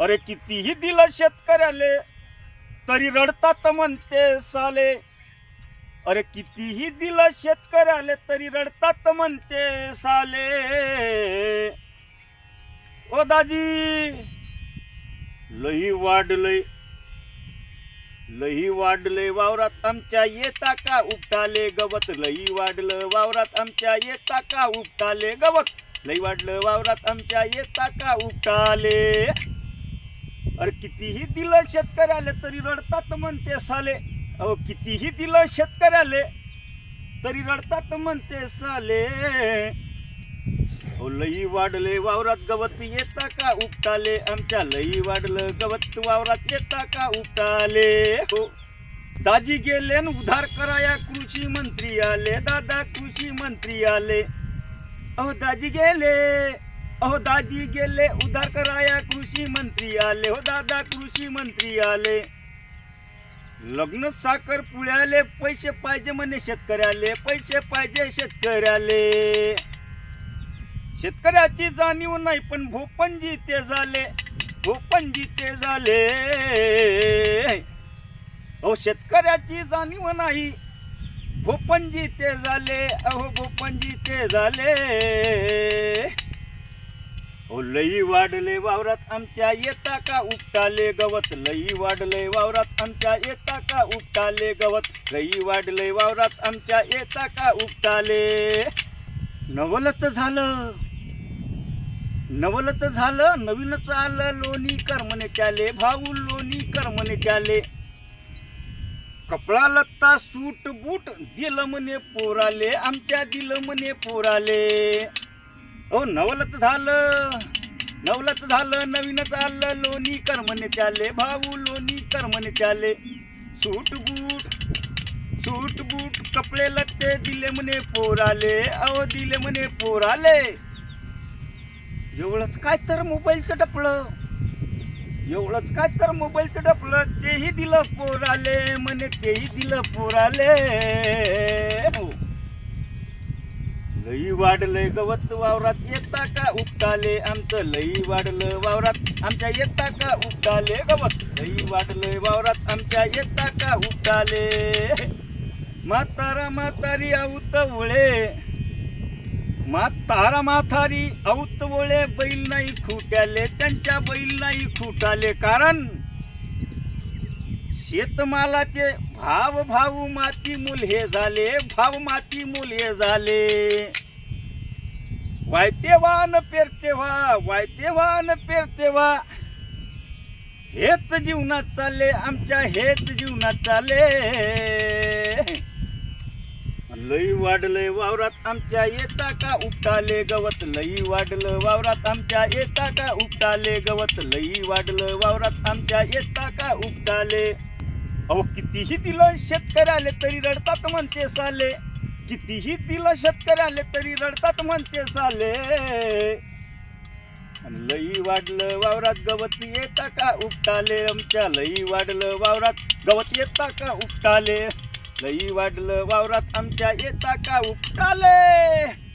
अरे कितीही दिलं शेतकऱ्याले तरी रडतात म्हणते साले. अरे कितीही दिलं शेतकऱ्याले तरी रडतात म्हणते साले. ओ दाजी लई वाढलंय. लई वाढलंय वावरात आमच्या येता का उपटाले गवत? लई वाढलं वावरात आमच्या येता का उपटाले गवत? लई वाढलं वावरात आमच्या येता का उपटाले? अरे कितीही दिलं शेतकऱ्याले तरी रडतात म्हणते साले. अहो कितीही दिलं शेतकऱ्याले तरी रडतात म्हणते साले. अहो लई वाढले वावरात गवत येता का उपटाले? आमच्या लई वाढलं गवत वावरात येता का उपटाले? हो. दाजी गेले न उधार कराया कृषी मंत्री आले. दादा कृषी मंत्री आले. अहो दाजी गेले. अहो दाजी गेले उधार कराया कृषी मंत्री आले. हो दादा कृषी मंत्री आले. लग्न साखर पुळ्याले पैसे पाहिजे म्हणे शेतकऱ्याले. पैसे पाहिजे शेतकऱ्याले. शेतकऱ्याची जाणीव नाही पण भोपणजी ते झाले. भोपनजी ते झाले. अहो शेतकऱ्याची जाणीव नाही. भोपनजी ते झाले. अहो भोपनजी ते झाले. ओ लई वाढले वावरात आमच्या येता का उपटाले गवत? लई वाढले वावरात आमच्या येता का उपटाले गवत? लई वाढले वावरात आमच्या येता का उपटाले? नवलच झालं. नवलच झालं नवीनच आलं लोणी कर्मने त्याले भाऊ लोणी कर्मने त्याले. कपडा लत्ता सूट बूट दिलं म्हणे पोराले आमच्या दिलं म्हणे पोराले. ओ नवलच झालं. नवलच झालं नवीनच आलं लोणी कर्मने त्याले भाऊ लोणी कर्मने त्याले. सूट बूट सूट बूट कपडे लत्ते दिले म्हणे पोराले. अहो दिले म्हणे पोराले. एवढंच काय तर मोबाईलचं डपलं. एवढंच काय तर मोबाईलचं डपलं. तेही दिलं पोराले म्हणे तेही दिलं पोराले. हो. लई वाढलंय गवत वावरात. येता का उपटाले आमचं? लई वाढलं वावरात. आमच्या येता का उपटाले? गवत लई वाढलंय वावरात. आमच्या येता का उपटाले? म्हातारा म्हातारी आऊत वळे. म्हातारा म्हातारी आऊत वळे. बैल नाही खुट्याले. त्यांच्या बैल नाही खुटाले. कारण शेतमालाचे भाव भाऊ माती मूल हे झाले भाव माती मूल हे झाले. वायतेवा न पेरतेव्हा वायतेवा पेरते वा हेच जीवनात चालले आमच्या हेच जीवनात चालले. लई वाढलंय वावरात आमच्या येता का उपटाले गवत लई वाढलं वावरात आमच्या येता का उपटाले गवत लई वाढलं वावरात आमच्या येता का उपटाले अहो कितीही दिलं शेतकऱ्याले तरी रडतात म्हणते साले. कितीही दिलं शेतकऱ्याले तरी रडतात म्हणते साले. लई वाढलं वावरात गवत येता का उपटाले? आमच्या लई वाढलं वावरात गवत येता का उपटाले? लई वाढलं वावरात आमच्या येता का उपटाले?